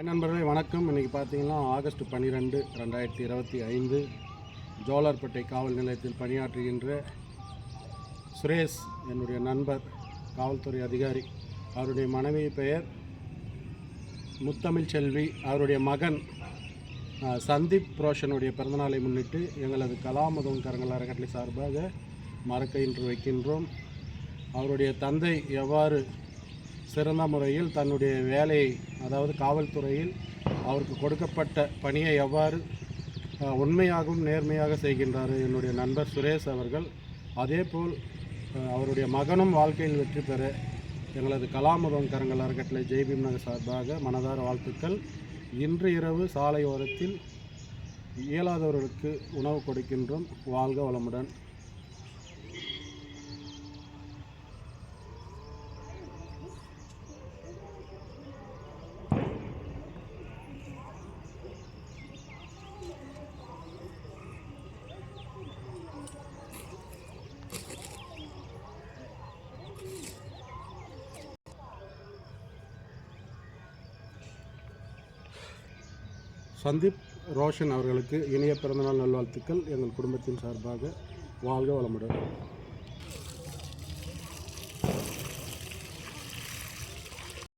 நண்பர்களே வணக்கம். இன்றைக்கி பார்த்தீங்கன்னா ஆகஸ்ட் பன்னிரெண்டு ரெண்டாயிரத்தி இருபத்தி ஐந்து ஜோலார்பேட்டை காவல் நிலையத்தில் பணியாற்றுகின்ற சுரேஷ் என்னுடைய நண்பர் காவல்துறை அதிகாரி. அவருடைய மனைவி பெயர் முத்தமிழ் செல்வி அவருடைய மகன் சந்தீப் ரோஷனுடைய பிறந்தநாளை முன்னிட்டு எங்களது கலாமுதம் கரங்கள் அறக்கட்டளை சார்பாக மறக்க இன்று வைக்கின்றோம். அவருடைய தந்தை எவ்வாறு சிறந்த முறையில் தன்னுடைய வேலையை அதாவது காவல்துறையில் அவருக்கு கொடுக்கப்பட்ட பணியை எவ்வாறு உண்மையாகவும் நேர்மையாக செய்கின்றார் என்னுடைய நண்பர் சுரேஷ் அவர்கள். அதேபோல் அவருடைய மகனும் வாழ்க்கையில் வெற்றி பெற எங்களது கலாமுதம் கரங்கள் அறக்கட்டளை ஜெய்பீம் நகர் சார்பாக மனதார வாழ்த்துக்கள். இன்று இரவு சாலையோரத்தில் இயலாதவர்களுக்கு உணவு கொடுக்கின்றோம். வாழ்க வளமுடன். சந்தீப் ரோஷன் அவர்களுக்கு இனிய பிறந்தநாள் நல்வாழ்த்துக்கள். எங்கள் குடும்பத்தின் சார்பாக வாழ்க வளமுடன்.